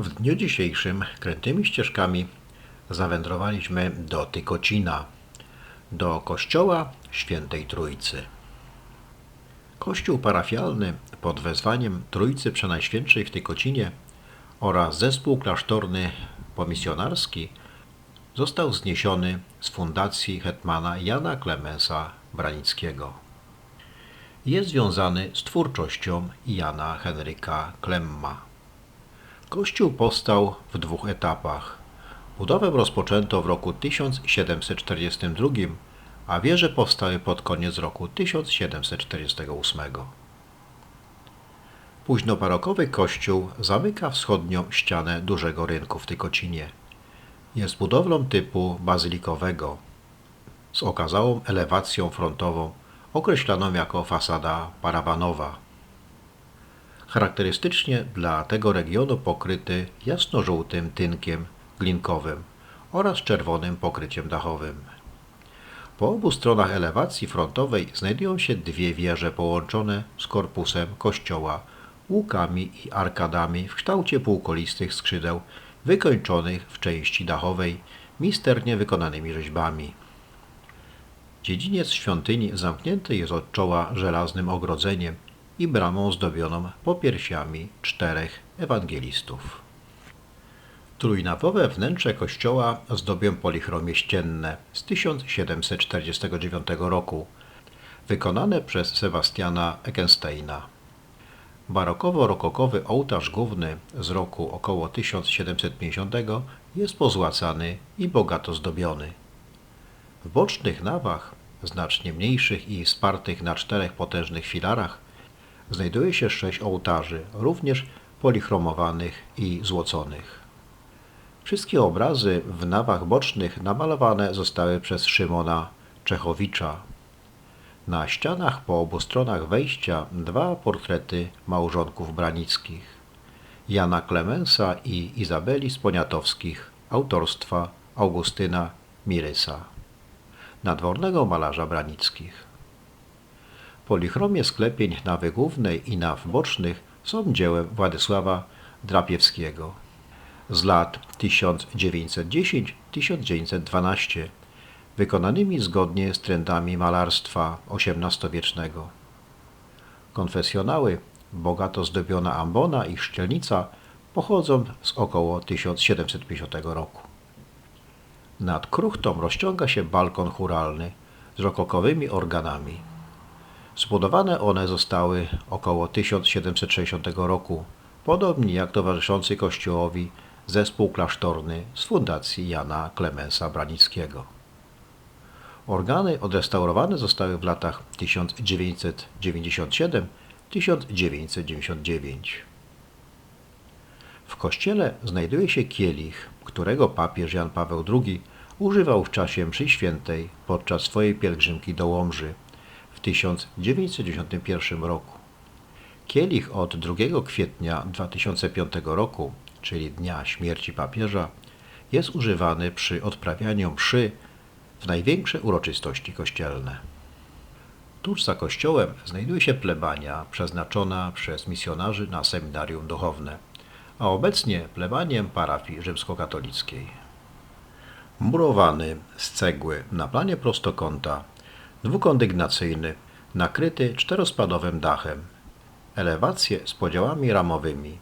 W dniu dzisiejszym krętymi ścieżkami zawędrowaliśmy do Tykocina, do kościoła Świętej Trójcy. Kościół parafialny pod wezwaniem Trójcy Przenajświętszej w Tykocinie oraz zespół klasztorny pomisjonarski został zniesiony z fundacji hetmana Jana Klemensa Branickiego. Jest związany z twórczością Jana Henryka Klemma. Kościół powstał w dwóch etapach. Budowę rozpoczęto w roku 1742, a wieże powstały pod koniec roku 1748. Późnobarokowy kościół zamyka wschodnią ścianę dużego rynku w Tykocinie. Jest budowlą typu bazylikowego z okazałą elewacją frontową określaną jako fasada parawanowa. Charakterystycznie dla tego regionu pokryty jasno-żółtym tynkiem glinkowym oraz czerwonym pokryciem dachowym. Po obu stronach elewacji frontowej znajdują się dwie wieże połączone z korpusem kościoła łukami i arkadami w kształcie półkolistych skrzydeł wykończonych w części dachowej misternie wykonanymi rzeźbami. Dziedziniec świątyni zamknięty jest od czoła żelaznym ogrodzeniem i bramą zdobioną popiersiami czterech ewangelistów. Trójnawowe wnętrze kościoła zdobią polichromie ścienne z 1749 roku, wykonane przez Sebastiana Eckensteina. Barokowo-rokokowy ołtarz główny z roku około 1750 jest pozłacany i bogato zdobiony. W bocznych nawach, znacznie mniejszych i wspartych na czterech potężnych filarach, znajduje się sześć ołtarzy, również polichromowanych i złoconych. Wszystkie obrazy w nawach bocznych namalowane zostały przez Szymona Czechowicza. Na ścianach po obu stronach wejścia dwa portrety małżonków branickich Jana Klemensa i Izabeli Sponiatowskich autorstwa Augustyna Mirysa, nadwornego malarza branickich. Polichromie sklepień nawy głównej i naw bocznych są dziełem Władysława Drapiewskiego z lat 1910-1912 wykonanymi zgodnie z trendami malarstwa XVIII-wiecznego. Konfesjonały, bogato zdobiona ambona i szczelnica pochodzą z około 1750 roku. Nad kruchtą rozciąga się balkon churalny z rokokowymi organami. Zbudowane one zostały około 1760 roku, podobnie jak towarzyszący kościołowi zespół klasztorny z fundacji Jana Klemensa Branickiego. Organy odrestaurowane zostały w latach 1997-1999. W kościele znajduje się kielich, którego papież Jan Paweł II używał w czasie mszy świętej podczas swojej pielgrzymki do Łomży w 1991 roku. Kielich od 2 kwietnia 2005 roku, czyli dnia śmierci papieża, jest używany przy odprawianiu mszy w największe uroczystości kościelne. Tuż za kościołem znajduje się plebania przeznaczona przez misjonarzy na seminarium duchowne, a obecnie plebaniem parafii rzymskokatolickiej. Murowany z cegły na planie prostokąta, dwukondygnacyjny, nakryty czterospadowym dachem, elewacje z podziałami ramowymi,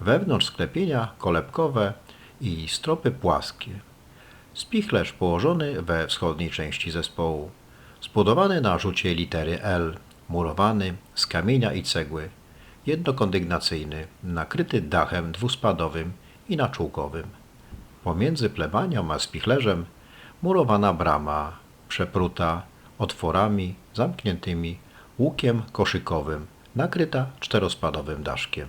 wewnątrz sklepienia kolebkowe i stropy płaskie, Spichlerz położony we wschodniej części zespołu, zbudowany na rzucie litery L, murowany z kamienia i cegły, jednokondygnacyjny, nakryty dachem dwuspadowym i naczółkowym. Pomiędzy plebanią a spichlerzem murowana brama, przepruta otworami zamkniętymi łukiem koszykowym, nakryta czterospadowym daszkiem.